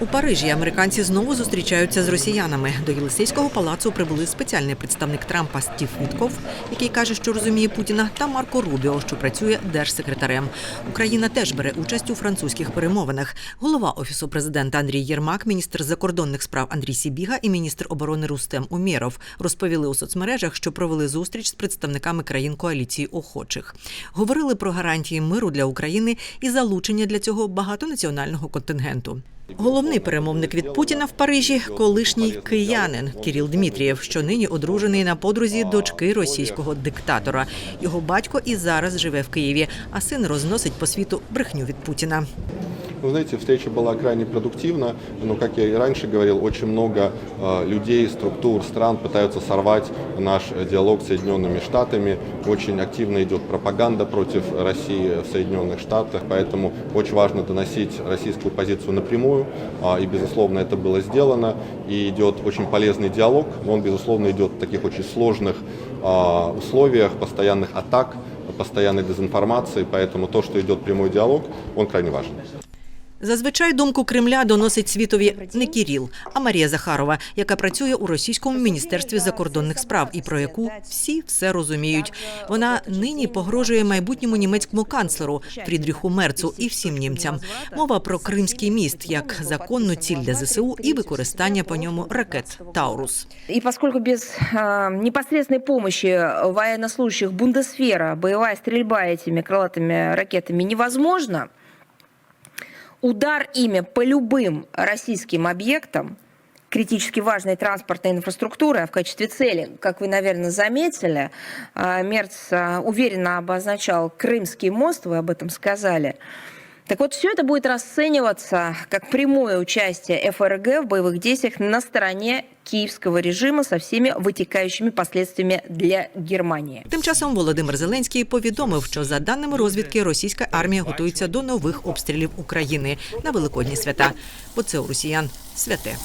У Парижі американці знову зустрічаються з росіянами. До Єлисейського палацу прибули спеціальний представник Трампа Стів Вітков, який каже, що розуміє Путіна, та Марко Рубіо, що працює держсекретарем. Україна теж бере участь у французьких перемовинах. Голова офісу президента Андрій Єрмак, міністр закордонних справ Андрій Сібіга і міністр оборони Рустем Умєров розповіли у соцмережах, що провели зустріч з представниками країн коаліції охочих. Говорили про гарантії миру для України і залучення для цього багатонаціонального контингенту. Головний перемовник від Путіна в Парижі колишній киянин Кіріл Дмитрієв, що нині одружений на подрузі дочки російського диктатора. Його батько і зараз живе в Києві, а син розносить по світу брехню від Путіна. Вы знаете, встреча была крайне продуктивна, но, как я и раньше говорил, очень много э, людей, структур, стран пытаются сорвать наш э, диалог с Соединенными Штатами. Очень активно идет пропаганда против России в Соединенных Штатах, поэтому очень важно доносить российскую позицию напрямую, а, и, безусловно, это было сделано. И идет очень полезный диалог, он, безусловно, идет в таких очень сложных а, условиях, постоянных атак, постоянной дезинформации, поэтому то, что идет прямой диалог, он крайне важен. Зазвичай думку Кремля доносить світові не Кіріл, а Марія Захарова, яка працює у російському міністерстві закордонних справ і про яку всі все розуміють. Вона нині погрожує майбутньому німецькому канцлеру Фрідріху Мерцу і всім німцям. Мова про Кримський міст як законну ціль для ЗСУ і використання по ньому ракет Таурус. И поскольку без э, непосредственной помощи военнослужащих Бундесфера боевая стрельба этими крылатыми ракетами невозможна, удар ими по любым российским объектам критически важной транспортной инфраструктуры, а в качестве цели, как вы, наверное, заметили, э, Мерц э, уверенно обозначал Крымский мост, вы об этом сказали. Так вот, все это будет расцениваться как прямое участие ФРГ в боевых действиях на стороне киевского режима со всеми вытекающими последствиями для Германии. Тим часом Володимир Зеленський повідомив, що за даними розвідки, російська армія готується до нових обстрілів України на великодні свята, бо це у росіян святе.